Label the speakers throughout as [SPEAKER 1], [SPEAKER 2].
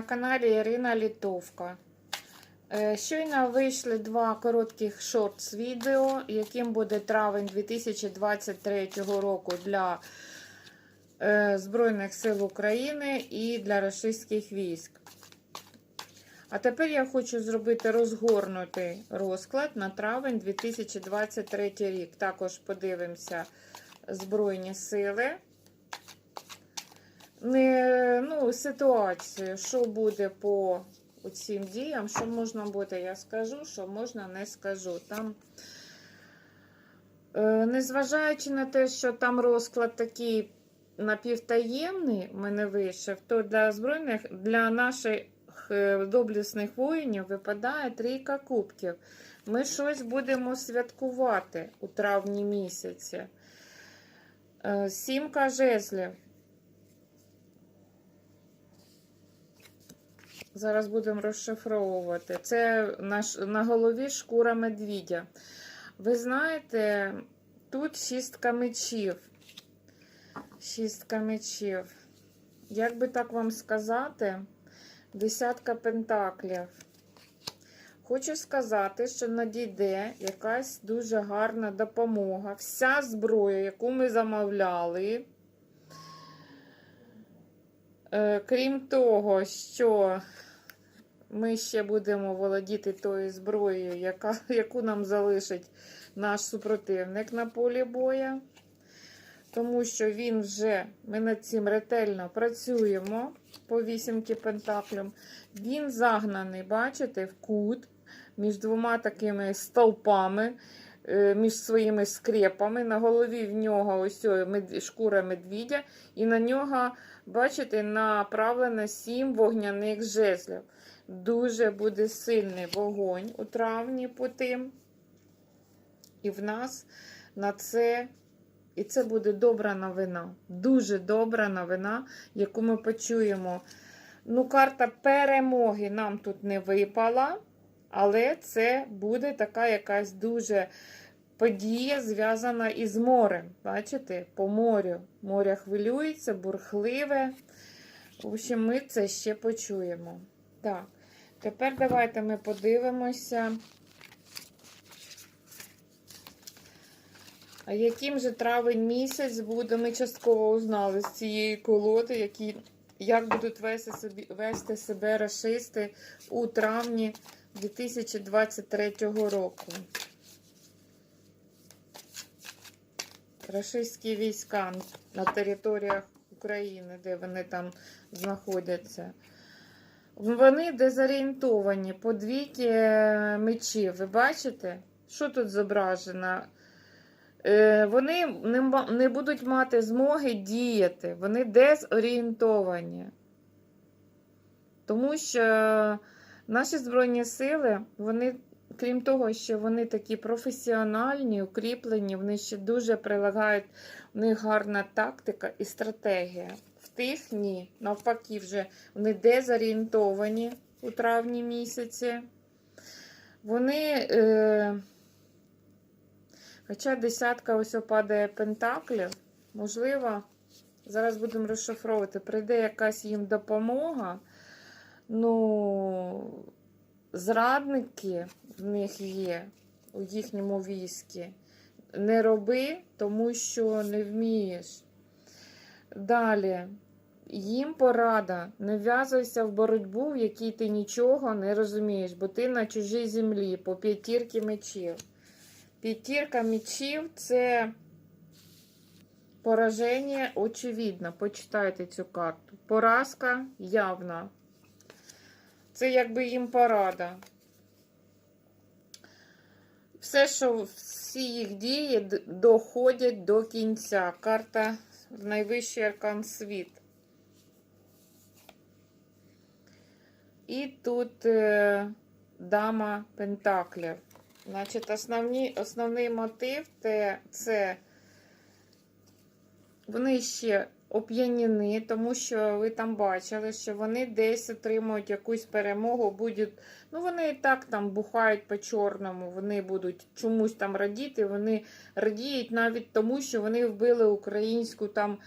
[SPEAKER 1] на каналі Ірина Літовка. Е, Щойно вийшли два коротких шортс відео, яким буде травень 2023 року для е, Збройних сил України і для російських військ. А тепер я хочу зробити розгорнутий розклад на травень 2023 рік. Також подивимося Збройні сили. Ну, ситуацію, що буде по цим діям, що можна буде, я скажу, що можна, не скажу. Там, е, незважаючи на те, що там розклад такий напівтаємний мене вийшов, то для збройних, для наших е, доблесних воїнів випадає трійка кубків. Ми щось будемо святкувати у травні місяці. Е, Сімка жезлів. Зараз будемо розшифровувати. Це наш, на голові шкура медвідя. Ви знаєте, тут шістка мечів. Шістка мечів. Як би так вам сказати, десятка пентаклів. Хочу сказати, що надійде якась дуже гарна допомога. Вся зброя, яку ми замовляли. Е, Крім того, що ми ще будемо володіти тою зброєю, яка, яку нам залишить наш супротивник на полі боя. Тому що він вже, ми над цим ретельно працюємо по вісімки пентаклям. Він загнаний, бачите, в кут між двома такими стовпами, е, між своїми скрепами. На голові в нього ось шкура медвідя, і на нього, бачите, направлено сім вогняних жезлів. Дуже буде сильний вогонь у травні по тим. І в нас на це, і це буде добра новина. Дуже добра новина, яку ми почуємо. Ну, карта перемоги нам тут не випала, але це буде така якась дуже подія, зв'язана із морем. Бачите, по морю. Море хвилюється, бурхливе. В общем, ми це ще почуємо. Так, тепер давайте ми подивимося. А яким же травень місяць буде, ми частково узнали з цієї колоди, які, як будуть вести, собі, вести себе расисти у травні 2023 року. Рашистські війська на територіях України, де вони там знаходяться. Вони дезорієнтовані по двійки е, мечів. Ви бачите, що тут зображено? Е, Вони не будуть мати змоги діяти, вони дезорієнтовані. Тому що наші Збройні сили, вони, крім того, що вони такі професіональні, укріплені, вони ще дуже прилагають, в них гарна тактика і стратегія. В тих ні, навпаки, вже вони дезорієнтовані у травні місяці. Вони. Е, Хоча десятка ось опадає пентаклів, можливо, зараз будемо розшифровувати, прийде якась їм допомога. Ну, зрадники в них є у їхньому війську. Не роби, тому що не вмієш. Далі. Їм порада, не вв'язуйся в боротьбу, в якій ти нічого не розумієш, бо ти на чужій землі по п'ятірки мечів. П'ятірка мечів це пораження очевидно. Почитайте цю карту. Поразка явна. Це якби їм порада. Все, що всі їх дії доходять до кінця. Карта в найвищий аркан світ. І тут е, дама Пентаклів. Значить, основні, основний мотив те, це вони ще оп'янені, тому що ви там бачили, що вони десь отримують якусь перемогу, будуть, ну вони і так там бухають по-чорному, вони будуть чомусь там радіти, вони радіють навіть тому, що вони вбили українську там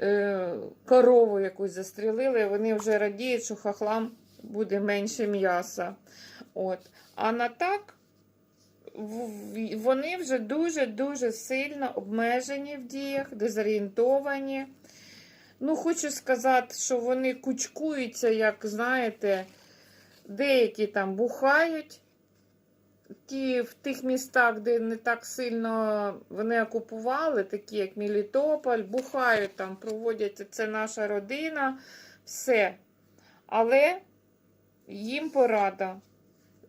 [SPEAKER 1] е, корову якусь застрілили, вони вже радіють, що хахлам буде менше м'яса. От. А на так вони вже дуже-дуже сильно обмежені в діях, дезорієнтовані. Ну, хочу сказати, що вони кучкуються, як знаєте, деякі там бухають. Ті в тих містах, де не так сильно вони окупували, такі як Мелітополь, бухають там, проводять це наша родина, все. Але їм порада.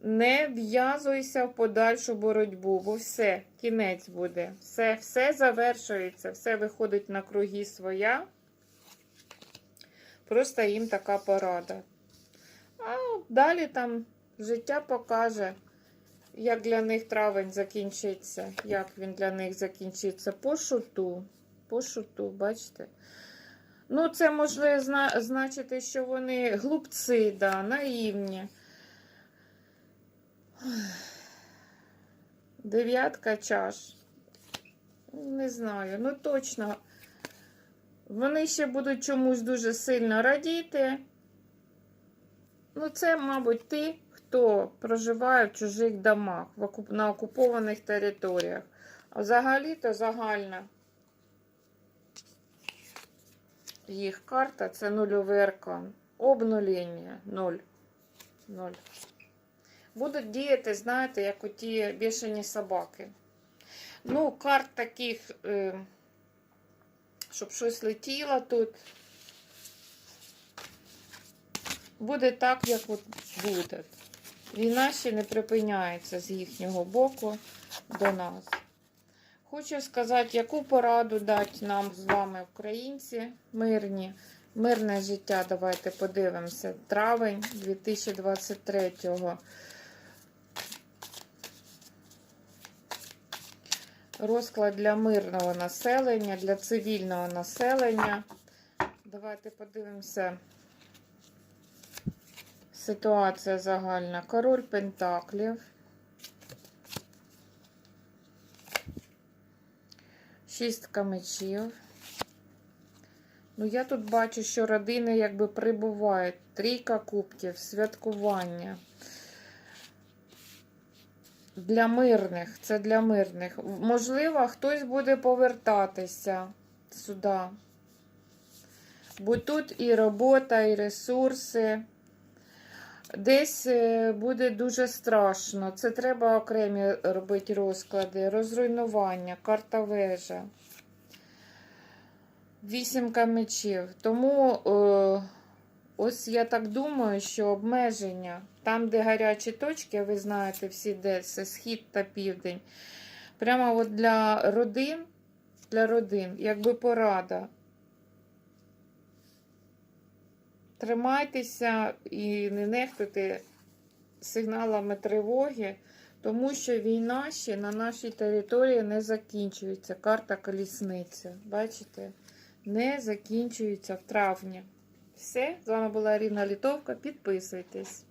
[SPEAKER 1] Не в'язуйся в подальшу боротьбу, бо все, кінець буде. Все, все завершується, все виходить на круги своя. Просто їм така порада. А далі там життя покаже, як для них травень закінчиться, як він для них закінчиться. По шуту. По шуту, бачите? Ну, це може зна- значити, що вони глупці, да, наївні. Дев'ятка чаш. Не знаю, ну точно. Вони ще будуть чомусь дуже сильно радіти. Ну, це, мабуть, ті, хто проживає в чужих домах, на окупованих територіях. А взагалі-то загальна їх карта це нульовий аркан. Обнуління. Ноль. Ноль. Будуть діяти, знаєте, як оті бішені собаки. Ну, карт таких, е, щоб щось летіло тут. Буде так, як от буде. Війна ще не припиняється з їхнього боку до нас. Хочу сказати, яку пораду дати нам з вами, українці, мирні. Мирне життя, давайте подивимося. Травень 2023-го. Розклад для мирного населення, для цивільного населення. Давайте подивимося. Ситуація загальна. Король Пентаклів. Шістка мечів. Ну, я тут бачу, що родини якби прибувають. Трійка кубків, святкування. Для мирних, це для мирних. Можливо, хтось буде повертатися сюди. Бо тут і робота, і ресурси. Десь е, буде дуже страшно. Це треба окремі робити розклади. Розруйнування, карта вежа. Вісімка мечів. Тому е, ось я так думаю, що обмеження, там, де гарячі точки, ви знаєте всі, де це схід та південь. Прямо от для родин, для родин, якби порада. Тримайтеся і не нехтуйте сигналами тривоги, тому що війна ще на нашій території не закінчується. Карта колісниця. Бачите? Не закінчується в травні. Все, з вами була Аріна Літовка. Підписуйтесь.